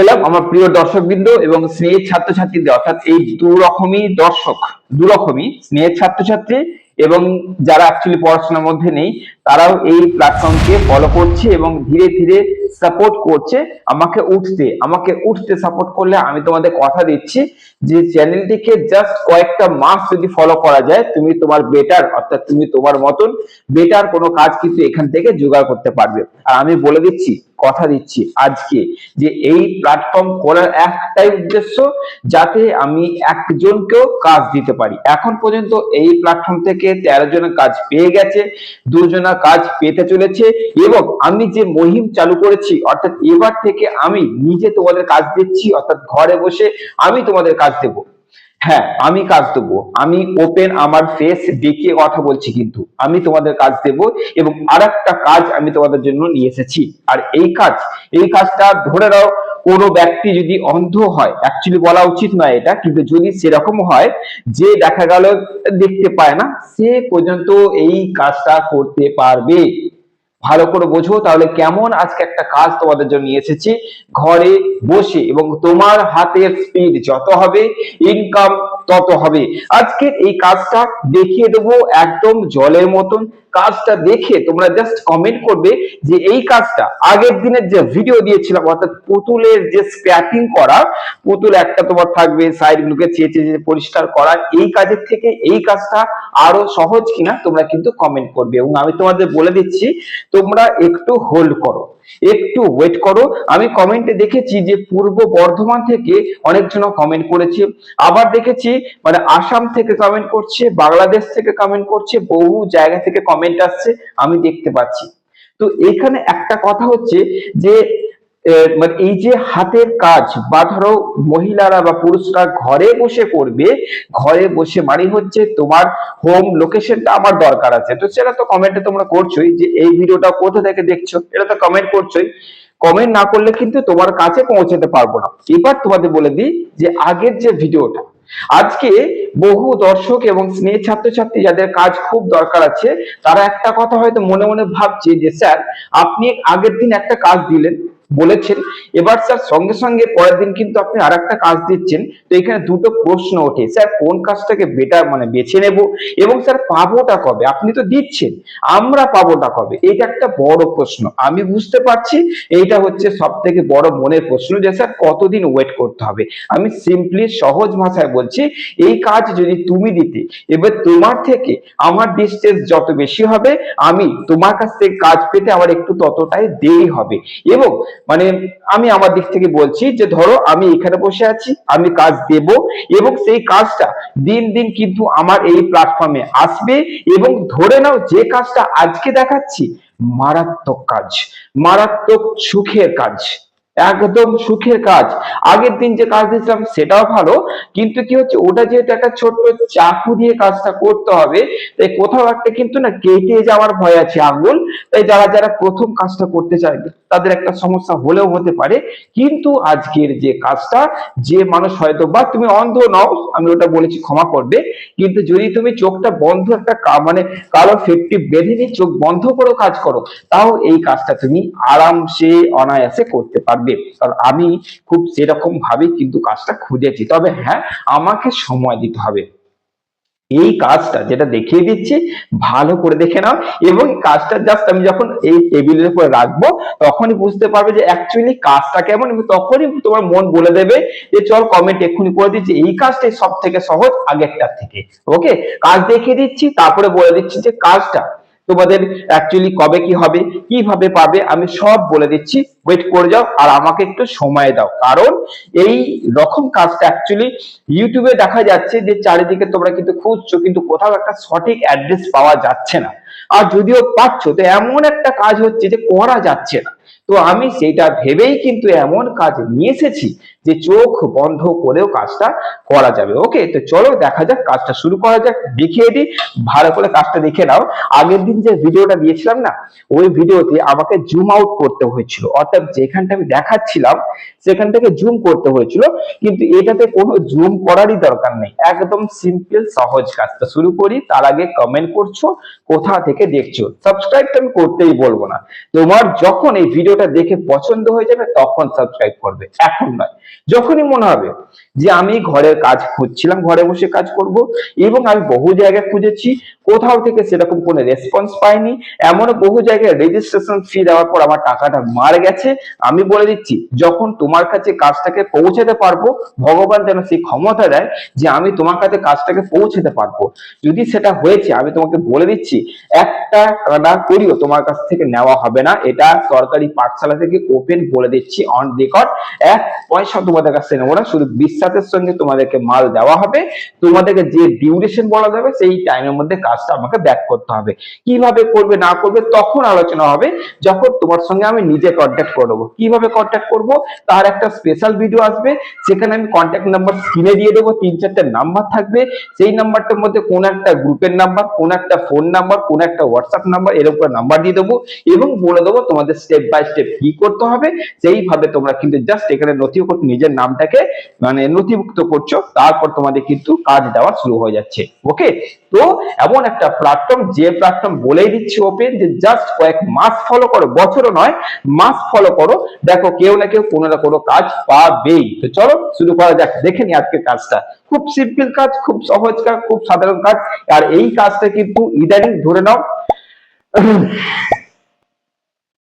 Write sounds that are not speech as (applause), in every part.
এলাম আমার প্রিয় দর্শকবৃন্দ এবং স্নেহের ছাত্রছাত্রীদের, অর্থাৎ এই দু রকমই দর্শক, দু রকমই স্নেহের ছাত্রছাত্রী এবং যারা অ্যাকচুয়ালি পড়াশোনার মধ্যে নেই তারাও এই প্ল্যাটফর্মকে ফলো করছে এবং ধীরে ধীরে সাপোর্ট করছে আমাকে উঠতে। আমাকে উঠতে সাপোর্ট করলে আমি তোমাদের কথা দিচ্ছি যে চ্যানেলটিকে জাস্ট কয়েকটা মাস যদি ফলো করা যায়, তুমি তোমার বেটার অর্থাৎ তুমি তোমার মতন বেটার কোনো কাজ কিন্তু এখান থেকে জোগাড় করতে পারবে। আর আমি বলে দিচ্ছি, কথা দিচ্ছি আজকে যে এই প্ল্যাটফর্ম করার একটাই উদ্দেশ্য যাতে আমি একজনকেও কাজ দিতে পারি। এখন পর্যন্ত এই প্ল্যাটফর্ম থেকে তেরো জনের কাজ পেয়ে গেছে, দুজনা কাজ পেতে চলেছে এবং আমি যে মহিম চালু করেছি, অর্থাৎ এবার থেকে আমি নিজে তোমাদের কাজ দিচ্ছি, অর্থাৎ ঘরে বসে আমি তোমাদের কাজ দেবো। হ্যাঁ আমি কাজ দেবো। আমি ওপেন আমার ফেস দেখিয়ে কথা বলছি কিন্তু। আমি তোমাদের কাজ দেব এবং আর একটা কাজ আমি তোমাদের জন্য নিয়ে এসেছি। আর এই কাজ, এই কাজটা ধরে নাও কোনো ব্যক্তি যদি অন্ধ হয় অ্যাকচুয়ালি বলা উচিত নয় এটা, কিন্তু যদি সেরকম হয়, যে দেখা গেল দেখতে পায় না, সে পর্যন্ত এই কাজটা করতে পারবে। ভালো করে বোঝো, তাহলে কেমন আজকে একটা কাজ তোমাদের জন্য নিয়ে এসেছি। ঘরে বসে এবং তোমার হাতের স্পিড যত হবে ইনকাম তত হবে। আজকে এই কাজটা দেখিয়ে দেবো একদম জলের মতন। কাজটা দেখে তোমরা জাস্ট কমেন্ট করবে যে এই কাজটা আগের দিনের যে ভিডিও দিয়েছিলাম, অর্থাৎ পুতুলের যে স্ক্র্যাপিং করা, পুতুল একটা তোমার থাকবে সাইড গুলোকে চেয়ে চেয়ে পরিষ্কার করা, এই কাজের থেকে এই কাজটা আরও সহজ কিনা তোমরা কিন্তু কমেন্ট করবে। এবং আমি তোমাদের বলে দিচ্ছি, তোমরা একটু হোল্ড করো, একটু ওয়েট করো। আমি কমেন্টে দেখেছি যে পূর্ব বর্ধমান থেকে অনেকজন কমেন্ট করেছে। আবার দেখেছি মানে আসাম থেকে কমেন্ট করছে, বাংলাদেশ থেকে কমেন্ট করছে, বহু জায়গা থেকে কমেন্ট আসছে, আমি দেখতে পাচ্ছি। তো এখানে একটা কথা হচ্ছে যে মানে এই যে হাতের কাজ বা ধরো মহিলারা বা পুরুষরা ঘরে বসে করবে, ঘরে বসে মানে হচ্ছে তোমার হোম লোকেশনটা আমার দরকার আছে। তো সেটা তো কমেন্টে তোমরা করছোই যে এই ভিডিওটা কোথা থেকে দেখছ, এটা তো কমেন্ট করছোই। কমেন্ট না করলে কিন্তু তোমার কাছে পৌঁছাতে পারব না। এবার তোমাদের বলে দিই যে আগের যে ভিডিওটা আজকে বহু দর্শক এবং স্নেহ ছাত্রছাত্রী যাদের কাজ খুব দরকার আছে, তারা একটা কথা হয়তো মনে মনে ভাবছে যে, স্যার, আপনি আগের দিন একটা কাজ দিলেন বলেছেন। এবার স্যার, সঙ্গে সঙ্গে পরের দিন কিন্তু আপনি আর একটা কাজ দিচ্ছেন। তো এখানে দুটো প্রশ্ন ওঠে। স্যার, কোন কাজটাকে বেটার মানে বেছে নেব? এবং স্যার, পাবোটা কবে? আপনি তো দিচ্ছেন। আমরা পাবোটা কবে? এটা একটা বড় প্রশ্ন। আমি বুঝতে পারছি, এইটা হচ্ছে সব থেকে বড় মনের প্রশ্ন যে, স্যার, কতদিন ওয়েট করতে হবে? আমি সিম্পলি সহজ ভাষায় বলছি, এই কাজ যদি তুমি দিতে, এবার তোমার থেকে আমার ডিস্টেন্স যত বেশি হবে, আমি তোমার কাছ থেকে কাজ পেতে আমার একটু ততটাই দেরি হবে। এবং মানে আমি আমার দিক থেকে বলছি যে ধরো আমি এখানে বসে আছি, আমি কাজ দেব এবং সেই কাজটা দিন দিন কিন্তু আমার এই প্ল্যাটফর্মে আসবে এবং ধরে নাও যে কাজটা আজকে দেখাচ্ছি, মারাত্মক কাজ, মারাত্মক সুখের কাজ। একদম সুখের কাজ। আগের দিন যে কাজ দিয়েছিলাম সেটাও ভালো, কিন্তু কি হচ্ছে, ওটা যেহেতু একটা ছোট্ট চাকু দিয়ে কাজটা করতে হবে, তাই কোথাও একটা কিন্তু না কেটে যাওয়ার ভয় আছে আঙ্গুল, তাই যারা যারা প্রথম কাজটা করতে চাইবে তাদের একটা সমস্যা হলেও হতে পারে। কিন্তু আজকের যে কাজটা, যে মানুষ হয়তো, বা তুমি অন্ধ নও, আমি ওটা বলেছি, ক্ষমা করবে, কিন্তু যদি তুমি চোখটা বন্ধ একটা মানে কালো ফেটটি বেঁধে নিয়ে চোখ বন্ধ করে কাজ করো, তাও এই কাজটা তুমি আরামসে, অনায়াসে করতে পারবে। কারণ আমি খুব সেরকম ভাবে কিন্তু কাজটা খুঁজেছি। তবে হ্যাঁ আমাকে সময় দিতে হবে। এই কাজটা যেটা দেখিয়ে দিচ্ছি, ভালো করে দেখে নাও এবং কাজটা জাস্ট আমি যখন এই টেবিলের উপরে রাখব, তখনই বুঝতে পারবে যে অ্যাকচুয়ালি কাজটা কেমন এবং তখনই তোমার মন বলে দেবে যে চল কমেন্ট এক্ষুনি করে দিচ্ছি। এই কাজটাই সব থেকে সহজ আগেরটার থেকে। ওকে কাজ দেখিয়ে দিচ্ছি, তারপরে বলে দিচ্ছি যে কাজটা তোমাদের অ্যাকচুয়ালি কবে কি হবে, কীভাবে পাবে, আমি সব বলে দিচ্ছি। ওয়েট করে যাও আর আমাকে একটু সময় দাও। কারণ এই রকম কাজটা অ্যাকচুয়ালি ইউটিউবে দেখা যাচ্ছে যে চারিদিকে তোমরা কিন্তু খুঁজছো, কিন্তু কোথাও একটা সঠিক অ্যাড্রেস পাওয়া যাচ্ছে না। আর যদিও পাচ্ছ তো এমন একটা কাজ হচ্ছে যে করা যাচ্ছে না। তো আমি সেটা ভেবেই কিন্তু এমন কাজ নিয়ে এসেছি যে চোখ বন্ধ করেও কাজটা করা যাবে। ওকে, তো চলো দেখা যাক, কাজটা শুরু করা যাক, দেখিয়ে দিই। ভালো করে কাজটা দেখে নাও। আগের দিন যে ভিডিওটা দিয়েছিলাম না, ওই ভিডিওতে আমাকে জুম আউট করতে হয়েছিল। অর্থাৎ যেখানটা আমি দেখাচ্ছিলাম, সেখান থেকে জুম করতে হয়েছিল। কিন্তু এটাতে কোনো জুম করারই দরকার নেই। একদম সিম্পল সহজ কাজটা। শুরু করি, তার আগে কমেন্ট করছ, কোথা থেকে দেখছ। সাবস্ক্রাইব তো আমি করতেই বলব না। তোমার যখন এই ভিডিওটা দেখে পছন্দ হয়ে যাবে, তখন সাবস্ক্রাইব করবে। এখন নয়। যখনই মনে হবে যে আমি ঘরের কাজ খুঁজছিলাম, ঘরে বসে কাজ করব, এবং আমি বহু জায়গায় খুঁজেছি, কোথাও থেকে সেরকম কোনো রেসপন্স পাইনি, এমনও বহু জায়গায় রেজিস্ট্রেশন ফি দেওয়ার পর আমার টাকাটা মার গেছে। আমি বলে দিচ্ছি, যখন তোমার কাছে কাজটাকে পৌঁছাতে পারব, ভগবান যেন সেই ক্ষমতা দেয় যে আমি তোমার কাছে কাজটাকে পৌঁছাতে পারব। যদি সেটা হয়েছে, আমি তোমাকে বলে দিচ্ছি একটা কানা করিও, তোমার কাছ থেকে নেওয়া হবে না। এটা সরকারি পাঠশালা থেকে ওপেন বলে দিচ্ছি অন রেকর্ড এক পয়সা তোমাদের কাছ নেব না, শুধু বিশ্বাসের সঙ্গে তোমাদেরকে মাল দেওয়া হবে। তোমাদেরকে যে ডিউরেশন বলা যাবে, সেই টাইমের মধ্যে কাজটা আমাকে ব্যাক করতে হবে। কীভাবে করবে, না করবে, তখন আলোচনা হবে। যখন তোমার সঙ্গে আমি নিজে কন্ট্যাক্ট করব কীভাবে কন্ট্যাক্ট করব, তার একটা স্পেশাল ভিডিও আসবে। সেখানে আমি কন্ট্যাক্ট নাম্বার স্ক্রিনে দিয়ে দেবো। তিন চারটে নাম্বার থাকবে। সেই নাম্বারটার মধ্যে কোন একটা গ্রুপের নাম্বার কোন একটা ফোন নাম্বার কোন একটা হোয়াটসঅ্যাপ নাম্বার এর উপরে নাম্বার দিয়ে দেবো এবং বলে দেবো তোমাদের স্টেপ বাই স্টেপ কি করতে হবে। সেইভাবে তোমরা কিন্তু জাস্ট এখানে নথিভুক্ত নিজের নামটাকে মানে নথিভুক্ত করছ, তারপর তোমাদের কিন্তু কাজ দেওয়া শুরু হয়ে যাচ্ছে। ওকে তো এমন একটা প্ল্যাটফর্ম যে প্ল্যাটফর্ম বলেই দিচ্ছি ওপেন যে জাস্ট কয়েক মাস ফলো করো, বছরও নয়, মাস ফলো করো, দেখো কেউ না কেউ কোনো না কোনো কাজ পাবেই। তো চলো, শুরু করা যাক, দেখে নি আজকে কাজটা। খুব সিম্পল কাজ, খুব সহজ কাজ, খুব সাধারণ কাজ, আর এই কাজটা কিন্তু ইদানিং ধরে নাও,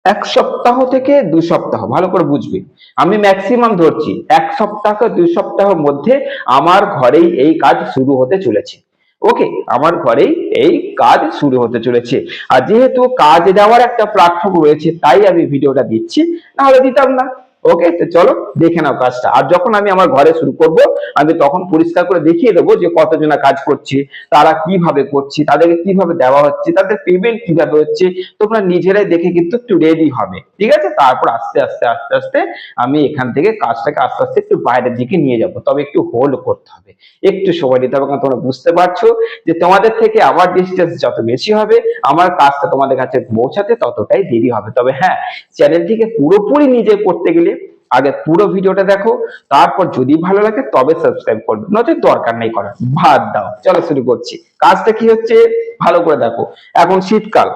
এক সপ্তাহ থেকে দু সপ্তাহ, ভালো করে বুঝবে। আমি ম্যাক্সিমাম ধরছি, এক সপ্তাহ দুই সপ্তাহের মধ্যে আমার ঘরেই এই কাজ শুরু হতে চলেছে। ওকে আমার ঘরেই এই কাজ শুরু হতে চলেছে। আর যেহেতু কাজ দেওয়ার একটা প্ল্যাটফর্ম রয়েছে, তাই আমি ভিডিওটা দিচ্ছি। নাহলে দিতাম না। ওকে তো চলো দেখে নাও কাজটা। আর যখন আমি আমার ঘরে শুরু করব, আমি তখন পরিষ্কার করে দেখিয়ে দেবো যে কতজনা কাজ করছে, তারা কীভাবে করছে, তাদেরকে কীভাবে দেওয়া হচ্ছে, তাদের পেমেন্ট কীভাবে হচ্ছে, তোমরা নিজেরাই দেখে কিন্তু একটু রেডি হবে। ঠিক আছে? তারপর আস্তে আস্তে আস্তে আস্তে আমি এখান থেকে কাজটাকে আস্তে আস্তে একটু বাইরের দিকে নিয়ে যাব। তবে একটু হোল্ড করতে হবে। একটু সময় দিতে হবে, কারণ তোমরা বুঝতে পারছ যে তোমাদের থেকে আমার ডিস্টেন্স যত বেশি হবে, আমার কাজটা তোমাদের কাছে পৌঁছাতে ততটাই দেরি হবে। তবে হ্যাঁ চ্যানেলটিকে পুরোপুরি নিজে করতে গেলে আগে পুরো ভিডিওটা দেখো, তারপর যদি ভালো লাগে তবে সাবস্ক্রাইব করবে। নয়তো দরকার নেই করার ভাত দাও। চলো শুরু করছি। কাজটা কি হচ্ছে? ভালো করে দেখো। এখন শীতকাল।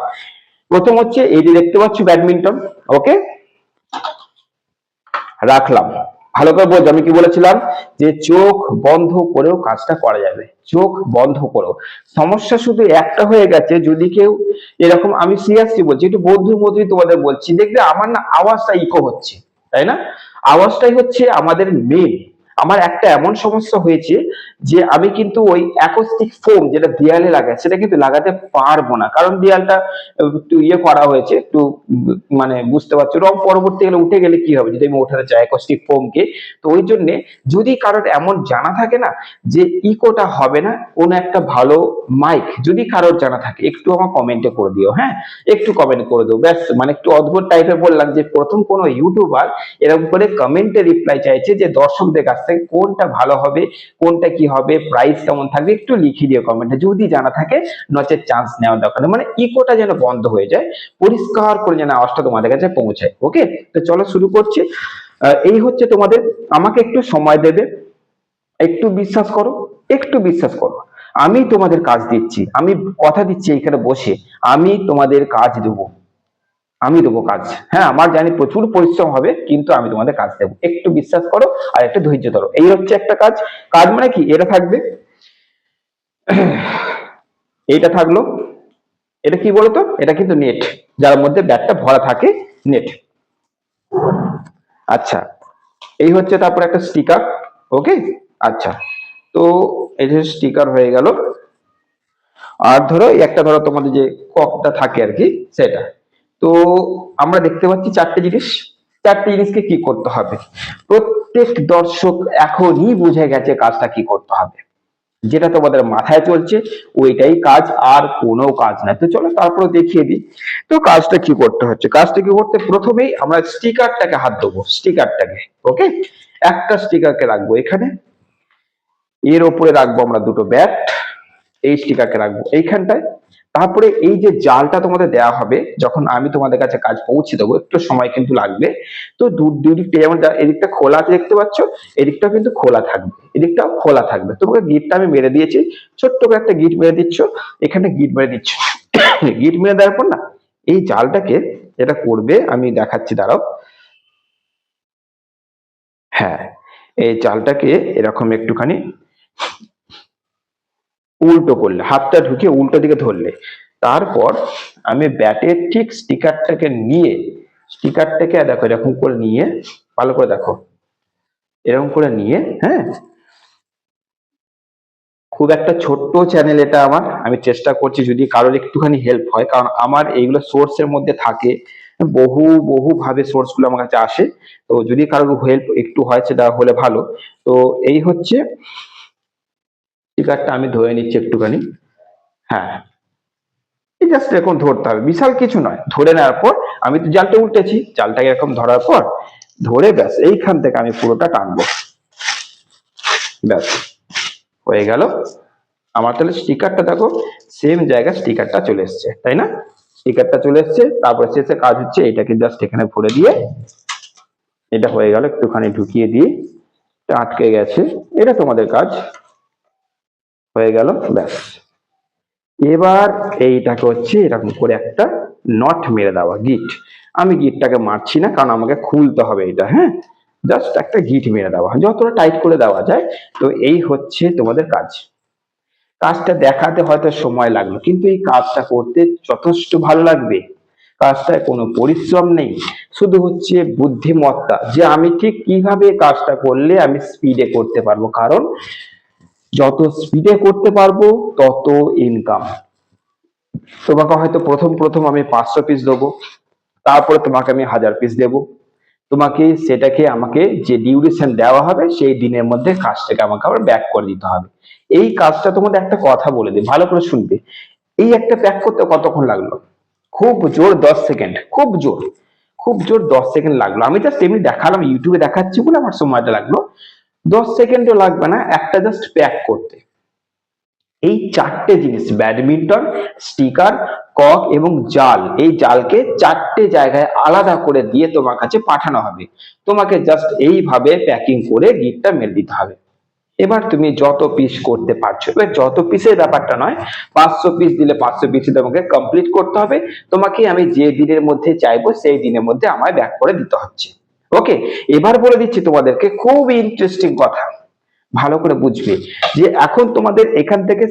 প্রথম হচ্ছে, এই যে দেখতে পাচ্ছ ব্যাডমিন্টন, ওকে? রাখলাম। ভালো করে বলছি আমি কি বলেছিলাম? যে চোখ বন্ধ করেও কাজটা করা যাবে। চোখ বন্ধ করো। সমস্যা শুধু একটা হয়ে গেছে, যদি কেউ এরকম, আমি সিরিয়াসলি বলছি, একটু বন্ধুর মতোই তোমাদের বলছি। দেখবে আমার না আওয়াজটা ইকো হচ্ছে, তাই না? আওয়াজটাই হচ্ছে আমাদের মেন আমার একটা এমন সমস্যা হয়েছে যে আমি কিন্তু ওই অ্যাকোস্টিক ফোম যেটা দেয়ালে লাগায়, সেটা কিন্তু লাগাতে পারব না। কারণ দেয়ালটা একটু ইয়ে করা হয়েছে, একটু মানে বুঝতে পারছ, রং পরবর্তীকালে উঠে গেলে কি হবে? যদি আমি উঠাতে চাই অ্যাকোস্টিক ফোমকে তো ওই জন্য যদি কারোর এমন জানা থাকে না যে ইকোটা হবে না, কোন একটা ভালো মাইক যদি কারোর জানা থাকে, একটু আমার কমেন্টে করে দিও হ্যাঁ? একটু কমেন্ট করে দিও, ব্যাস মানে একটু অদ্ভুত টাইপের বললাম যে প্রথম কোনো ইউটিউবার এরকম করে কমেন্টে রিপ্লাই চাইছে যে দর্শকদের কাছ থেকে কোনটা ভালো হবে, কোনটা কি হবে প্রাইস কেমন থাকবে একটু লিখে দিও কমেন্টে যদি জানা থাকে, নচেত চান্স নেওয়া দরকার মানে ইকোটা যেন বন্ধ হয়ে যায়, পরিষ্কার করে যেন আওয়াজটা তোমাদের কাছে পৌঁছায় ওকে তো চলো শুরু করছি। এই হচ্ছে তোমাদের, আমাকে একটু সময় দেবে। একটু বিশ্বাস করো, একটু বিশ্বাস করো। আমি তোমাদের কাজ দিচ্ছি, আমি কথা দিচ্ছি এখানে বসে, আমি তোমাদের কাজ দেবো। আমি দেবো কাজ। হ্যাঁ আমার জানি প্রচুর পরিশ্রম হবে, কিন্তু আমি তোমাদের কাজ দেবো। একটু বিশ্বাস করো আর একটু ধৈর্য ধরো। এই হচ্ছে একটা কাজ। কাজ মানে কি? এটা থাকবে। এইটা থাকল। এটা কি বলতো? এটা কিন্তু নেট যার মধ্যে ব্যাগটা ভরা থাকে নেট আচ্ছা এই হচ্ছে তারপর একটা স্টিকার ওকে আচ্ছা তো এই যে স্টিকার হয়ে গেল। আর ধরো একটা ধরো তোমাদের যে ককটা থাকে আর কি, সেটা। তো আমরা দেখতে পাচ্ছি চারটে জিনিস। চারটে জিনিসকে কি করতে হবে? প্রত্যেক দর্শক এখনই বুঝে গেছে কাজটা কি করতে হবে। যেটা তোমাদের মাথায় চলছে, ওইটাই কাজ, আর কোনো কাজ না তো চলো তারপরে দেখিয়ে দিই। তো কাজটা কি করতে হচ্ছে? কাজটা কি করতে? প্রথমেই আমরা স্টিকারটাকে হাত দেবো স্টিকারটাকে, ওকে? একটা স্টিকারকে রাখব এখানে। এর ওপরে রাখব আমরা দুটো ব্যাট, এই স্টিকারকে রাখব এইখানটায়। তারপরে এই যে জালটা তোমাদের দেওয়া হবে, যখন আমি তোমাদের কাছে কাজ পৌঁছে দেবো, একটু সময় কিন্তু লাগবে। তো দুদিকটা, যেমন এদিকটা খোলা দেখতে পাচ্ছ, এদিকটাও কিন্তু খোলা থাকবে, এদিকটাও খোলা থাকবে। তোমাকে গিটটা আমি মেরে দিয়েছি, ছোট্ট করে একটা গিট মেরে দিচ্ছ, এখানে গিট মেরে দিচ্ছ। (coughs) গিট মেরে দেওয়ার পর না, এই জালটাকে এটা করবে, আমি দেখাচ্ছি, দাঁড়াও। হ্যাঁ এই চালটাকে এরকম একটুখানি উল্টো করলে, হাতটা ঢুকে উল্টো দিকে ধরলে। তারপর আমি ব্যাটের ঠিক স্টিকারটাকে নিয়ে, স্টিকারটাকে দেখো এরকম করে নিয়ে, ভালো করে দেখো, এরকম করে নিয়ে হ্যাঁ? খুব একটা ছোট্ট চ্যানেল এটা আমার, আমি চেষ্টা করছি যদি কারোর একটুখানি হেল্প হয়, কারণ আমার এইগুলো সোর্সের মধ্যে থাকে, বহু বহু ভাবে সোর্সগুলো আমার কাছে আসে। তো যদি কারোর হেল্প একটু হয় সেটা হলে ভালো। তো এই হচ্ছে স্টিকারটা আমি ধরে নিচ্ছি একটুখানি। হ্যাঁ। এই জাস্ট এরকম ধরতে হবে। বিশাল কিছু নয়। ধরে নেওয়ার পর আমি তো জালটা উল্টেছি। জালটাকে এরকম ধরার পর ধরে ব্যাস, এইখান থেকে আমি পুরোটা টানবো। ব্যাস। হয়ে গেল। আমার তাহলে স্টিকারটা দেখো সেম জায়গায় স্টিকারটা চলে এসছে, তাই না? স্টিকারটা চলে এসছে, তারপরে শেষে কাজ হচ্ছে এটাকে জাস্ট এখানে ভরে দিয়ে এটা হয়ে গেল একটুখানি ঢুকিয়ে দিয়ে আটকে গেছে। এটা তোমাদের কাজ। হয়ে গেল, ব্যাস। এবার এইটাকে হচ্ছে এরকম করে একটা নট মেরে দেওয়া গিট আমি গিটটাকে মারছি না, কারণ আমাকে খুলতে হবে এটা হ্যাঁ? জাস্ট একটা গিট মেরে দেওয়া, যতটা টাইট করে দেওয়া যায়। তো এই হচ্ছে তোমাদের কাজ। কাজটা দেখাতে হয়তো সময় লাগল, কিন্তু এই কাজটা করতে যথেষ্ট ভালো লাগবে। কাজটায় কোনো পরিশ্রম নেই। শুধু হচ্ছে বুদ্ধিমত্তা, যে আমি ঠিক কীভাবে কাজটা করলে আমি স্পিডে করতে পারব। কারণ যত স্পিডে করতে পারব, তত ইনকাম তোমাকে হয়তো প্রথম প্রথম আমি পাঁচশো পিস দেবো, তারপরে তোমাকে আমি হাজার পিস দেবো। তোমাকে সেটাকে আমাকে যে ডিউরেশন দেওয়া হবে, সেই দিনের মধ্যে কাজটাকে আমাকে আবার ব্যাক করে দিতে হবে। এই কাজটা তোমাদের একটা কথা বলে দিই, ভালো করে শুনবে এই একটা প্যাক করতে কতক্ষণ লাগল? খুব জোর দশ সেকেন্ড খুব জোর। খুব জোর দশ সেকেন্ড লাগল। আমি জাস্ট এমনি দেখালাম ইউটিউবে দেখাচ্ছি বলে আমার সময়টা লাগল। দশ সেকেন্ডও লাগবে না, একটা জাস্ট প্যাক করতে। এই চারটে জিনিস, ব্যাডমিন্টন, স্টিকার, কক এবং জাল, এই জালকে চারটে জায়গায় আলাদা করে দিয়ে তোমার কাছে পাঠানো হবে। তোমাকে জাস্ট এইভাবে প্যাকিং করে গিটটা মেরে দিতে হবে। এবার তুমি যত পিস করতে পারছ, এবার যত পিসের ব্যাপারটা নয়, পাঁচশো পিস দিলে পাঁচশো পিস তোমাকে কমপ্লিট করতে হবে। তোমাকে আমি যে দিনের মধ্যে চাইব, সেই দিনের মধ্যে আমায় ব্যাক করে দিতে হচ্ছে। ওকে এবার বলে দিচ্ছি তোমাদেরকে খুব ইন্টারেস্টিং কথা। ভালো করে বুঝবে যে এখন তোমাদের এখান থেকে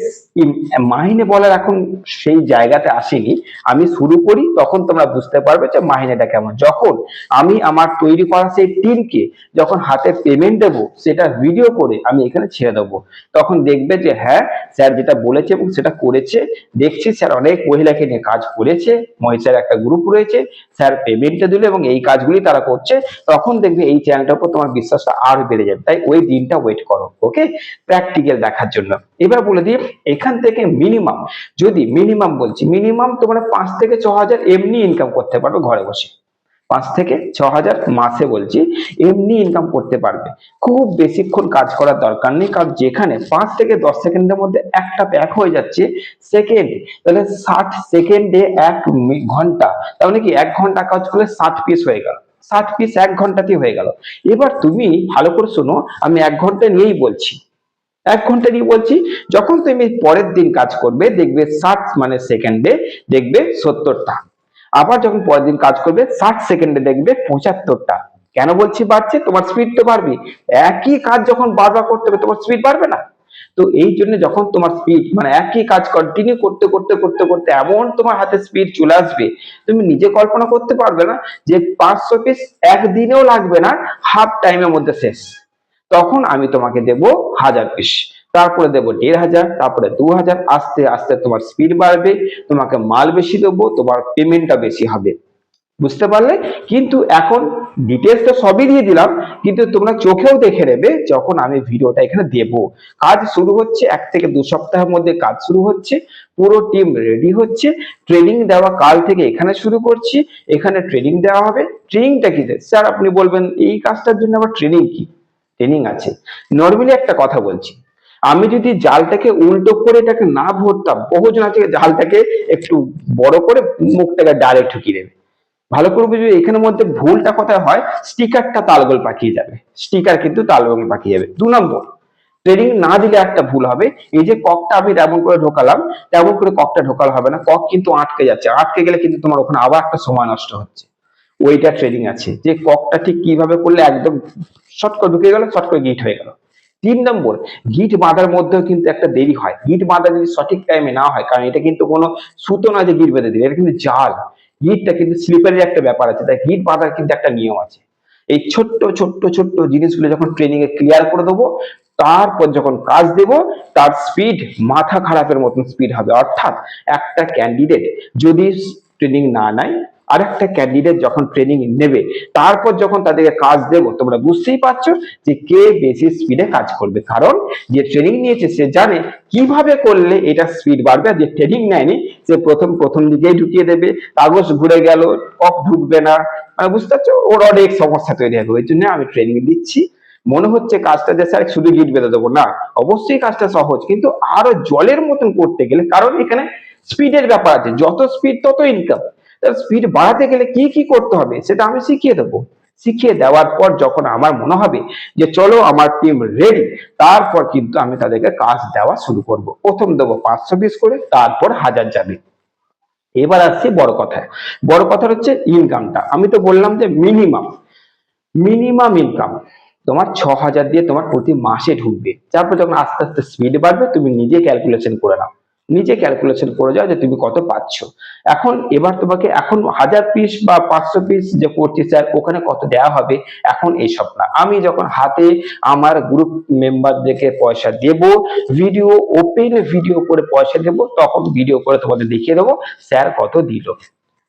মাহিনে বলার এখন সেই জায়গাতে আসেনি। আমি শুরু করি, তখন তোমরা বুঝতে পারবে যে মাহিনেটা কেমন। যখন আমি আমার তৈরি করা সেই টিমকে যখন হাতে পেমেন্ট দেবো, সেটা ভিডিও করে আমি এখানে ছেড়ে দেবো। তখন দেখবে যে হ্যাঁ স্যার যেটা বলেছে এবং সেটা করেছে। দেখছি স্যার অনেক মহিলাকে নিয়ে কাজ করেছে মহিলার একটা গ্রুপ রয়েছে, স্যার পেমেন্টটা দিল এবং এই কাজগুলি তারা করছে। তখন দেখবে এই চ্যানেলটার উপর তোমার বিশ্বাসটা আরও বেড়ে যাবে। তাই ওই দিনটা ওয়েট করো। ওকে? প্র্যাকটিক্যাল দেখার জন্য। এবার বলে দিই, এখান থেকে মিনিমাম যদি মিনিমাম বলছি মিনিমাম তোমরা পাঁচ থেকে ছ হাজার এমনি ইনকাম করতে পারবে ঘরে বসে। পাঁচ থেকে ছ হাজার মাসে বলছি, এমনি ইনকাম করতে পারবে। খুব বেশিক্ষণ কাজ করার দরকার নেই, কারণ যেখানে পাঁচ থেকে দশ সেকেন্ডের মধ্যে একটা প্যাক হয়ে যাচ্ছে সেকেন্ড তাহলে ষাট সেকেন্ডে এক ঘণ্টা, তার মানে কি এক ঘণ্টা কাজ করলে ষাট পিস হয়ে গেল। ষাট পিস এক ঘন্টাতেই হয়ে গেল। এবার তুমি ভালো করে শোনো, আমি এক ঘণ্টা নিয়েই বলছি। এক ঘণ্টা নিয়ে বলছি, যখন তুমি পরের দিন কাজ করবে, দেখবে ষাট মানে সেকেন্ডে দেখবে সত্তরটা। আবার যখন পরের দিন কাজ করবে, ষাট সেকেন্ডে দেখবে পঁচাত্তরটা। কেন বলছি বাড়ছে? তোমার স্পিড তো বাড়বে। একই কাজ যখন বারবার করতে হবে, তোমার স্পিড বাড়বে না? তো এই জন্য যখন তোমার স্পিড মানে একই কাজ কন্টিনিউ করতে করতে করতে করতে এমন তোমার হাতে স্পিড চলে আসবে, তুমি নিজে কল্পনা করতে পারবে না যে পাঁচশো পিস একদিনেও লাগবে না হাফ টাইমের মধ্যে শেষ। তখন আমি তোমাকে দেব হাজার পিস তারপরে দেবো দেড় হাজার, তারপরে দু হাজার, আস্তে আস্তে তোমার স্পিড বাড়বে, তোমাকে মাল বেশি দেবো, তোমার পেমেন্টটা বেশি হবে। বুঝতে পারলে? কিন্তু এখন ডিটেলস তো সবই দিয়ে দিলাম, কিন্তু তোমরা চোখেও দেখে নেবে যখন আমি ভিডিওটা এখানে দেব। কাজ শুরু হচ্ছে, এক থেকে দু সপ্তাহের মধ্যে কাজ শুরু হচ্ছে, পুরো টিম রেডি হচ্ছে ট্রেনিং দেওয়া কাল থেকে এখানে শুরু করছি, এখানে ট্রেনিং দেওয়া হবে। ট্রেনিংটা কি স্যার, আপনি বলবেন, এই কাজটার জন্য আবার ট্রেনিং কি? ট্রেনিং আছে। নর্মালি একটা কথা বলছি, আমি যদি জালটাকে উল্টো করে এটাকে না ভরতাম, বহুজন আছে জালটাকে একটু বড় করে মুখটাকে ডাইরেক্ট ঢুকিয়ে দেবে। ভালো করে বুঝবে, এখানের মধ্যে ভুলটা কোথায় হয়? স্টিকারটা তালগোল পাকিয়ে যাবে। স্টিকার কিন্তু তালগোল পাকিয়ে যাবে। দু নম্বর ট্রেনিং না দিলে একটা ভুল হবে। এই যে ককটা আমি তেমন করে ঢোকালাম, তেমন করে ককটা ঢোকাল হবে না। কক কিন্তু আটকে যাচ্ছে। আটকে গেলে কিন্তু তোমার ওখানে আবার একটা সময় নষ্ট হচ্ছে। ওইটা ট্রেনিং আছে। যে ককটা ঠিক কীভাবে করলে একদম শর্ট করে ঢুকে গেল শর্ট করে গিট হয়ে গেল। তিন নম্বর গিট বাঁধার মধ্যেও কিন্তু একটা দেরি হয়। গিট বাঁধা যদি সঠিক টাইমে না হয়, কারণ এটা কিন্তু কোনো সুতো না যে গিট বেঁধে দিবে এটা কিন্তু জাল। গিটটা কিন্তু স্লিপারের একটা ব্যাপার আছে। তাই গিট বাঁধার কিন্তু একটা নিয়ম আছে। এই ছোট্ট ছোট্ট ছোট্ট জিনিসগুলো যখন ট্রেনিং এ ক্লিয়ার করে দেবো, তারপর যখন কাজ দেব, তার স্পিড মাথা খারাপের মতন স্পিড হবে। অর্থাৎ একটা ক্যান্ডিডেট যদি ট্রেনিং না নেয় আরেকটা ক্যান্ডিডেট যখন ট্রেনিং নেবে, তারপর যখন তাদেরকে কাজ দেবো, তোমরা বুঝতেই পারছ যে কে বেশি স্পিডে কাজ করবে। কারণ যে ট্রেনিং নিয়েছে, সে জানে কীভাবে করলে এটা স্পিড বাড়বে যে ট্রেনিং নেয়নি, সে প্রথম প্রথম দিকেই ঢুকিয়ে দেবে। কাগজ ঘুরে গেল কপ ঢুকবে না। মানে বুঝতে পারছ? ওর অনেক সমস্যা তৈরি হবে। ওই জন্য আমি ট্রেনিং দিচ্ছি। মনে হচ্ছে কাজটা যে স্যার শুধু গিট বেঁধে দেবো। না, অবশ্যই কাজটা সহজ। কিন্তু আরও জলের মতন করতে গেলে, কারণ এখানে স্পিডের ব্যাপার আছে। যত স্পিড তত ইনকাম স্পিড বাড়াতে গেলে কি কি করতে হবে সেটা আমি শিখিয়ে দেবো। শিখিয়ে দেওয়ার পর যখন আমার মনে হবে যে চলো আমার টিম রেডি তারপর কিন্তু আমি তাদেরকে কাজ দেওয়া শুরু করব। প্রথম দেবো পাঁচশো পিস করে, তারপর হাজার যাবে এবার আসছি বড় কথায়। বড় কথা হচ্ছে ইনকামটা আমি তো বললাম যে মিনিমাম মিনিমাম ইনকাম তোমার ছ হাজার দিয়ে তোমার প্রতি মাসে ঢুকবে। তারপর যখন আস্তে আস্তে স্পিড বাড়বে, তুমি নিজে ক্যালকুলেশন করে নাও। নিজে ক্যালকুলেশন করে যাও যে তুমি কত পাচ্ছ। এখন এবার তোমাকে এখন হাজার পিস বা পাঁচশো পিস যে করছি স্যার ওখানে কত দেওয়া হবে? এখন এইসব না আমি যখন হাতে আমার গ্রুপ মেম্বারদেরকে পয়সা দেব ভিডিও ওপেন ভিডিও করে পয়সা দেব, তখন ভিডিও করে তোমাদের দেখিয়ে দেবো স্যার কত দিল।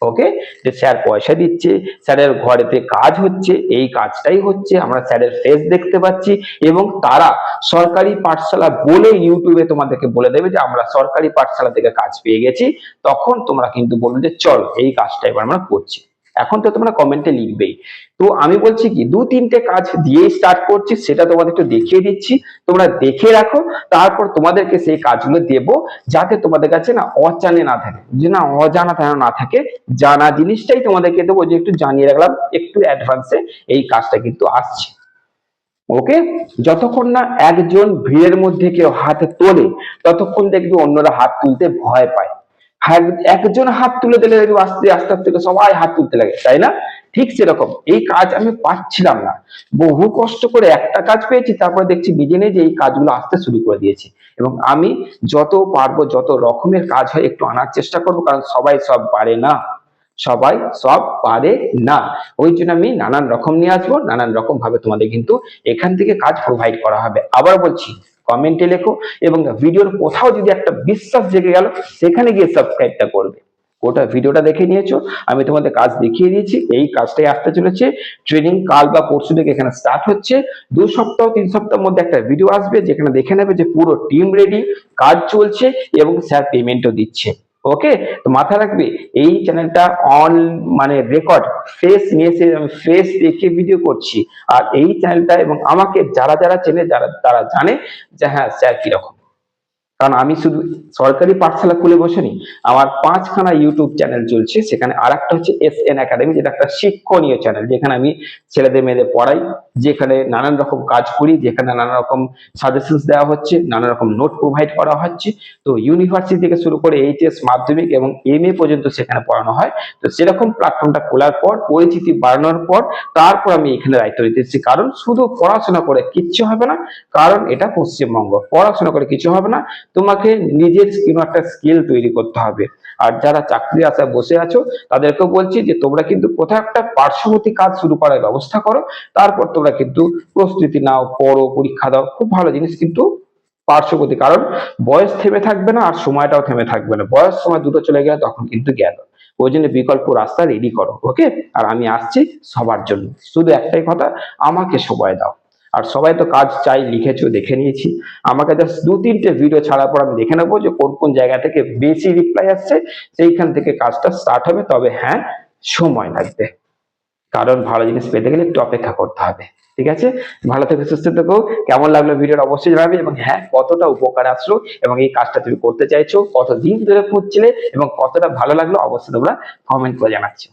ওকে? যে স্যার পয়সা দিচ্ছে, স্যারের ঘরেতে কাজ হচ্ছে, এই কাজটাই হচ্ছে, আমরা স্যারের ফেস দেখতে পাচ্ছি এবং তারা সরকারি পাঠশালা বলে ইউটিউবে তোমাদেরকে বলে দেবে যে আমরা সরকারি পাঠশালা থেকে কাজ পেয়ে গেছি, তখন তোমরা কিন্তু বলবে যে চল, এই কাজটা এবার আমরা করছি। এখন তো তোমরা কমেন্টে লিখবেই। তো আমি বলছি কি, দু তিনটে কাজ দিয়েই স্টার্ট করছি, সেটা তোমাদের একটু দেখিয়ে দিচ্ছি। তোমরা দেখে রাখো, তারপর তোমাদেরকে সেই কাজগুলো দেব, যাতে তোমাদের কাছে না অচানে না থাকে। যে না অজানা যেন না থাকে, জানা জিনিসটাই তোমাদেরকে দেবো, যে একটু জানিয়ে রাখলাম, একটু অ্যাডভান্সে এই কাজটা কিন্তু আসছে। ওকে? যতক্ষণ না একজন ভিড়ের মধ্যে কেউ হাত তোলে, ততক্ষণ দেখবি অন্যরা হাত তুলতে ভয় পায়। একজন হাত তুলে দিলে আস্তে আস্তে আস্তে সবাই হাত তুলতে লাগে, তাই না? ঠিক সেরকম। এই কাজ আমি পাচ্ছিলাম না। বহু কষ্ট করে একটা কাজ পেয়েছি, তারপরে দেখছি নিজে নিজে এই কাজগুলো আসতে শুরু করে দিয়েছি। এবং আমি যত পারব, যত রকমের কাজ হয় একটু আনার চেষ্টা করব, কারণ সবাই সব পারে না। সবাই সব পারে না। ওই জন্য আমি নানান রকম নিয়ে আসব, নানান রকম ভাবে তোমাদের কিন্তু এখান থেকে কাজ প্রোভাইড করা হবে। আবার বলছি কমেন্টে লেখো এবং ভিডিওর কোথাও যদি একটা বিশ্বাস জেগে গেল, সেখানে গিয়ে সাবস্ক্রাইবটা করবে। গোটা ভিডিওটা দেখে নিয়েছো, আমি তোমাদের কাজ দেখিয়ে দিয়েছি, এই কাজটাই আসতে চলেছে। ট্রেনিং কাল বা পরশু থেকে এখানে স্টার্ট হচ্ছে। দু সপ্তাহ, তিন সপ্তাহের মধ্যে একটা ভিডিও আসবে, যেখানে দেখে নেবে যে পুরো টিম রেডি কাজ চলছে এবং স্যার পেমেন্টও দিচ্ছে। ওকে তো মাথা রাখবে, এই চ্যানেলটা অন মানে রেকর্ড ফেস নিয়ে আমি ফেস দেখে ভিডিও করছি। আর এই চ্যানেলটা এবং আমাকে যারা যারা চেনে, যারা, তারা জানে যে হ্যাঁ স্যার কীরকম। কারণ আমি শুধু সরকারি পাঠশালা খুলে বসেনি, আমার পাঁচখানা ইউটিউব চ্যানেল চলছে, সেখানে আর একটা হচ্ছে এস এন একাডেমি যেটা একটা শিক্ষণীয় চ্যানেল যেখানে আমি ছেলেদের মেয়েদের পড়াই, যেখানে নানান রকম কাজ করি, যেখানে নানা রকম সাজেশনস দেওয়া হচ্ছে নানা রকম নোট প্রোভাইড করা হচ্ছে। তো ইউনিভার্সিটি থেকে শুরু করে এইচএস মাধ্যমিক এবং এম এ পর্যন্ত সেখানে পড়ানো হয়। তো সেরকম প্ল্যাটফর্মটা খোলার পর, পরিচিতি বাড়ানোর পর, তারপর আমি এখানে দায়িত্ব নিতে এসেছি। কারণ শুধু পড়াশোনা করে কিচ্ছু হবে না, কারণ এটা পশ্চিমবঙ্গ, পড়াশোনা করে কিছু হবে না। তোমাকে নিজের কোনো একটা স্কিল তৈরি করতে হবে। আর যারা চাকরি আশায় বসে আছো, তাদেরকেও বলছি যে তোমরা কিন্তু কোথাও একটা পার্শ্ববর্তী কাজ শুরু করার ব্যবস্থা করো, তারপর তোমরা কিন্তু প্রস্তুতি নাও, পড়ো, পরীক্ষা দাও, খুব ভালো জিনিস কিন্তু পার্শ্ববর্তী। কারণ বয়স থেমে থাকবে না আর সময়টাও থেমে থাকবে না। বয়স সময় দুটো চলে গেলে তখন কিন্তু গেল ওই জন্য বিকল্প রাস্তা রেডি করো ওকে আর আমি আসছি সবার জন্য। শুধু একটাই কথা, আমাকে সময় দাও। আর সবাই তো কাজ চাই, লিখেছো, দেখে নিয়েছি। আমাকে জাস্ট দু তিনটে ভিডিও ছাড়ার পর আমি দেখে নেব যে কোন কোন জায়গা থেকে বেশি রিপ্লাই আসছে, সেইখান থেকে কাজটা স্টার্ট হবে। তবে হ্যাঁ সময় লাগবে। কারণ ভালো জিনিস পেতে গেলে একটু অপেক্ষা করতে হবে। ঠিক আছে? ভালো থেকে সুস্থ থেকো। কেমন লাগল ভিডিওটা অবশ্যই জানাবে এবং হ্যাঁ কতটা উপকার আসলো এবং এই কাজটা তুমি করতে চাইছো, কতদিন ধরে খুঁজছিলে এবং কতটা ভালো লাগল অবশ্যই তোমরা কমেন্ট করে জানাচ্ছো।